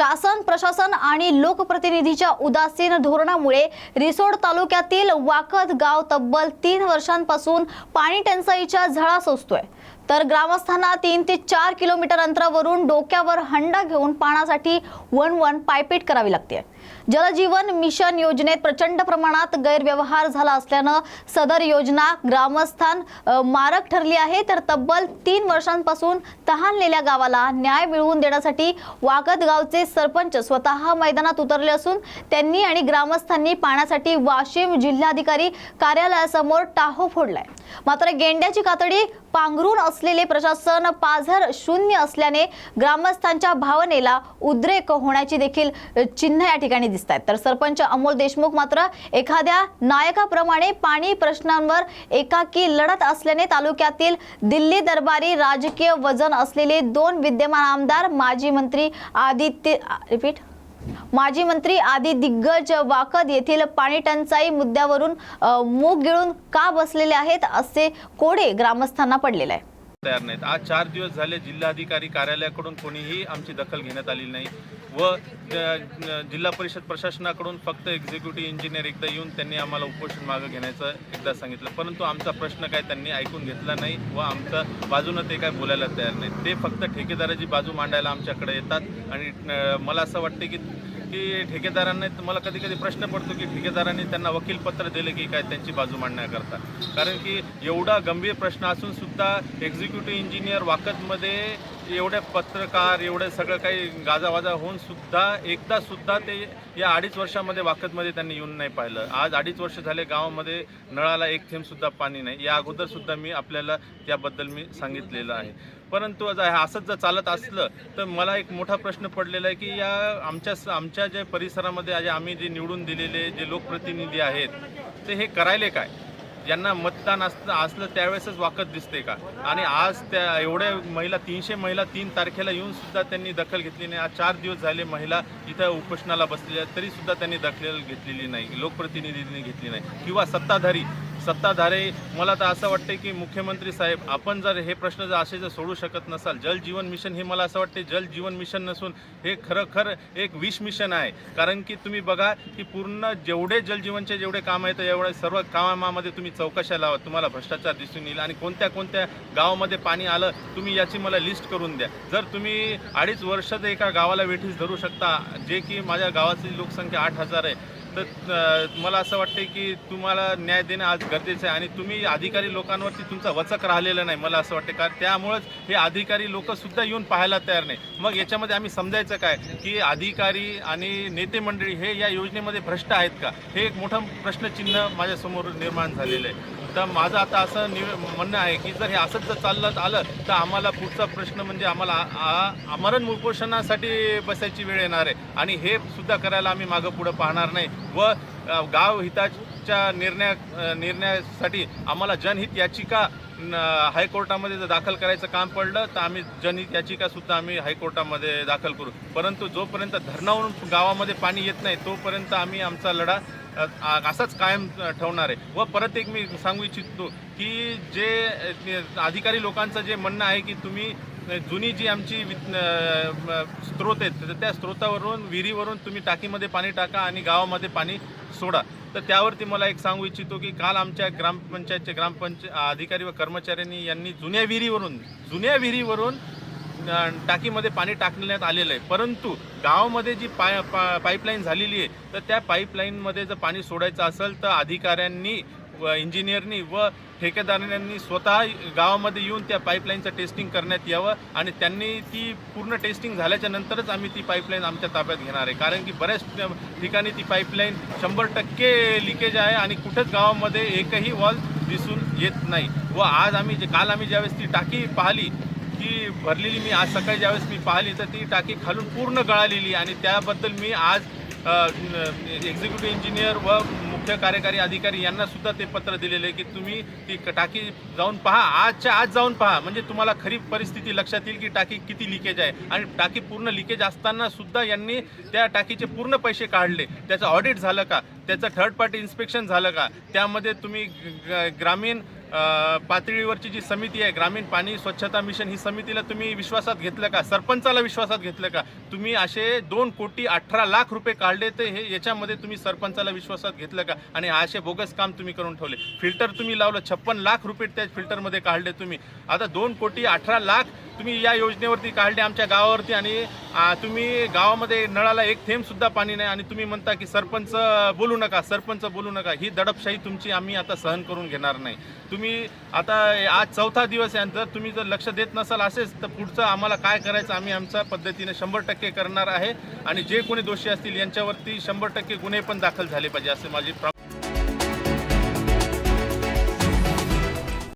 शासन प्रशासन आणि लोकप्रतिनिधीच्या उदासीन धोरणामुळे रिसोड तालुक्यातील वाकद गाव तब्बल तीन वर्षांपासून पाणी टंचाईच्या झळा सोसतोय. तर ग्रामस्थांना तीन ते चार किलोमीटर अंतरावरून डोक्यावर हंडा घेऊन पाण्यासाठी वन वन पायपीट करावी लागते जलजीवन मिशन योजनेत प्रचंड प्रमाणात गैरव्यवहार झाला असल्यानं सदर योजना ग्रामस्थान मारक ठरली आहे. तर तब्बल तीन वर्षांपासून तहानलेल्या गावाला न्याय मिळवून देण्यासाठी वागद गावचे सरपंच स्वतः मैदानात उतरले असून त्यांनी आणि ग्रामस्थांनी पाण्यासाठी वाशिम जिल्हाधिकारी कार्यालयासमोर टाहो फोडलाय. मात्र गेंड्याची कातडी पांघरून असलेले प्रशासन पाझर शून्य असल्याने ग्रामस्थांच्या भावनेला उद्रेक होण्याची देखील चिन्ह या ठिकाणी दिसत आहेत. तर सरपंच अमोल देशमुख मात्र एखाद्या नायकाप्रमाणे पाणी प्रश्नांवर एकाकी लढत असल्याने तालुक्यातील दिल्ली दरबारी राजकीय वजन असलेले दोन विद्यमान आमदार माजी मंत्री आदित्य रिपीट माजी मंत्री आदी दिग्गज वाकद येथील पाणी टंचाई मुद्द्यावरून मूग गिळून का बसलेले आहेत असे कोडे ग्रामस्थांना पडलेले आहे तयार नाहीत. आज चार दिवस झाले जिल्हाधिकारी कार्यालयाकडून कोणीही आमची दखल घेण्यात आलेली नाही. व जिल्हा परिषद प्रशासनाकडून फक्त एक्झिक्युटिव्ह इंजिनियर एकदा येऊन त्यांनी आम्हाला उपोषण मागं घेण्याचं एकदा सांगितलं. परंतु आमचा प्रश्न काय त्यांनी ऐकून घेतला नाही व आमचं बाजूनं ते काय बोलायला तयार नाही ते फक्त ठेकेदाराची बाजू मांडायला आमच्याकडे येतात आणि मला असं वाटते की की ठेकेदारांनी मला कधी कधी प्रश्न पडतो की ठेकेदारांनी त्यांना वकीलपत्र दिले की काय त्यांची बाजू मांडण्याकरता कारण की एवढा गंभीर प्रश्न असून सुद्धा एक्झिक्युटिव्ह इंजिनियर वाकतमध्ये एवढे पत्रकार एवढं सगळं काही गाजावाजा होऊन सुद्धा एकदा सुद्धा ते या अडीच वर्षामध्ये वाकदमध्ये त्यांनी येऊन नाही पाहिलं. आज अडीच वर्ष झाले गावामध्ये नळाला एक थेंबसुद्धा पाणी नाही. या अगोदरसुद्धा मी आपल्याला त्याबद्दल मी सांगितलेलं आहे. परंतु असंच जर चालत असलं तर मला एक मोठा प्रश्न पडलेला आहे की या आमच्या आमच्या जे परिसरामध्ये आज आम्ही जे निवडून दिलेले जे लोकप्रतिनिधी आहेत ते हे करायले काय? ज्यांना मतदान असतं असलं त्यावेळेसच वाकत दिसते का? आणि आज त्या एवढ्या महिला तीनशे महिला तीन तारखेला येऊन सुद्धा त्यांनी दखल घेतली नाही. आज चार दिवस झाले महिला इथं उपोषणाला बसलेल्या तरी सुद्धा त्यांनी दखल घेतलेली नाही लोकप्रतिनिधींनी घेतली नाही. किंवा सत्ताधारी सत्ताधारे मला तर असं वाटतं की मुख्यमंत्री साहेब आपण जर हे प्रश्न जर असे जर सोडू शकत नसाल जल जीवन मिशन हे मला असं वाटते जल जीवन मिशन नसून हे खरंखर एक विष मिशन आहे. कारण की तुम्ही बघा की पूर्ण जेवढे जलजीवनचे जेवढे काम आहेत एवढ्या सर्व कामामध्ये तुम्ही चौकशा लावा. तुम्हाला भ्रष्टाचार दिसून येईल आणि कोणत्या कोणत्या गावामध्ये पाणी आलं तुम्ही याची मला लिस्ट करून द्या. जर तुम्ही अडीच वर्ष जर एका गावाला वेठीस धरू शकता जे की माझ्या गावाची लोकसंख्या आठ हजार आहे तर मला असं वाटते की तुम्हाला न्याय देणं आज गरजेचं आहे आणि तुम्ही अधिकारी लोकांवरती तुमचा वचक राहिलेला नाही मला असं वाटतं कारण त्यामुळंच हे अधिकारी लोकसुद्धा येऊन पाहायला तयार नाही. मग याच्यामध्ये आम्ही समजायचं काय? की अधिकारी आणि नेते मंडळी हे या योजनेमध्ये भ्रष्ट आहेत का? हे एक मोठं प्रश्नचिन्ह माझ्यासमोर निर्माण झालेलं आहे. तर माझं आता असं नि म्हणणं आहे की जर हे असंच जर चाललं आलं तर आम्हाला पुढचा प्रश्न म्हणजे आम्हाला आमरण उपोषणासाठी बसायची वेळ येणार आहे. आणि हे सुद्धा करायला आम्ही मागं पुढं पाहणार नाही. व गाव हिताच्या निर्णया निर्णयासाठी आम्हाला जनहित याचिका हायकोर्टामध्ये जर दाखल करायचं काम पडलं तर आम्ही जनहित याचिकासुद्धा आम्ही हायकोर्टामध्ये दाखल करू. परंतु जोपर्यंत धरणावरून गावामध्ये पाणी येत नाही तोपर्यंत आम्ही आमचा लढा असाच कायम ठेवणार आहे. व परत एक मी सांगू इच्छितो की जे अधिकारी लोकांचं जे म्हणणं आहे की तुम्ही जुनी जी आमची स्त्रोत स्रोत आहेत तर त्या स्रोतावरून विहिरीवरून तुम्ही टाकीमध्ये पाणी टाका आणि गावामध्ये पाणी सोडा. तर त्यावरती मला एक सांगू इच्छितो की काल आमच्या ग्रामपंचायतचे ग्रामपंच अधिकारी व कर्मचाऱ्यांनी यांनी जुन्या विहिरीवरून जुन्या विहिरीवरून टाकीमध्ये पाणी टाकण्यात आलेलं आहे. परंतु गावामध्ये जी पाय पा पाईपलाईन झालेली आहे तर त्या पाईपलाईनमध्ये जर पाणी सोडायचं असेल तर अधिकाऱ्यांनी व इंजिनियरनी व ठेकेदारांनी स्वतः गावामध्ये येऊन त्या पाईपलाईनचं टेस्टिंग करण्यात यावं आणि त्यांनी ती पूर्ण टेस्टिंग झाल्याच्या नंतरच आम्ही ती पाईपलाईन आमच्या ताब्यात घेणार आहे. कारण की बऱ्याच ठिकाणी ती पाईपलाईन शंभर टक्के लिकेज आहे आणि कुठेच गावामध्ये एकही वॉल दिसून येत नाही. व आज आम्ही जे काल आम्ही ज्यावेळेस ती टाकी पाहिली ती भरलेली मी आज सकाळी ज्यावेळेस मी पाहिली तर ती टाकी खालून पूर्ण गळालेली आणि त्याबद्दल मी आज एक्झिक्युटिव्ह इंजिनियर व मुख्य कार्यकारी अधिकारी यांना सुद्धा ते पत्र दिलेलं आहे की तुम्ही ती टाकी जाऊन पहा आजच्या आज जाऊन पहा. म्हणजे तुम्हाला खरी परिस्थिती लक्षात येईल की टाकी किती लिकेज आहे. आणि टाकी पूर्ण लिकेज असताना सुद्धा यांनी त्या टाकीचे पूर्ण पैसे काढले. त्याचं ऑडिट झालं का? त्याचं थर्ड पार्टी इन्स्पेक्शन झालं का? त्यामध्ये तुम्ही ग- ग्रामीण पातळीवरची जी समिती आहे ग्रामीण पाणी स्वच्छता मिशन ही समितीला तुम्ही विश्वासात घेतलं का? सरपंचाला विश्वासात घेतलं का? तुम्ही असे दोन कोटी अठरा लाख रुपये काढले ते हे याच्यामध्ये तुम्ही सरपंचाला विश्वासात घेतलं का? आणि असे बोगस काम तुम्ही करून ठेवले. फिल्टर तुम्ही लावलं छप्पन लाख रुपये त्या फिल्टरमध्ये काढले तुम्ही. आता दोन कोटी अठरा लाख तुम्ही या योजनेवरती काढले आमच्या गावावरती आणि तुम्ही गावामध्ये नळाला एक थेंबसुद्धा पाणी नाही आणि तुम्ही म्हणता की सरपंच बोलू नका सरपंच बोलू नका. ही दडपशाही तुमची आम्ही आता सहन करून घेणार नाही. तुम्ही आता आज चौथा दिवस आहे जर तुम्ही जर लक्ष देत नसाल असेच तर पुढचं आम्हाला काय करायचं आम्ही आमच्या पद्धतीने शंभर टक्के करणार आहे. आणि जे कोणी दोषी असतील यांच्यावरती शंभर टक्के गुन्हे पण दाखल झाले पाहिजे असे माझी प्रा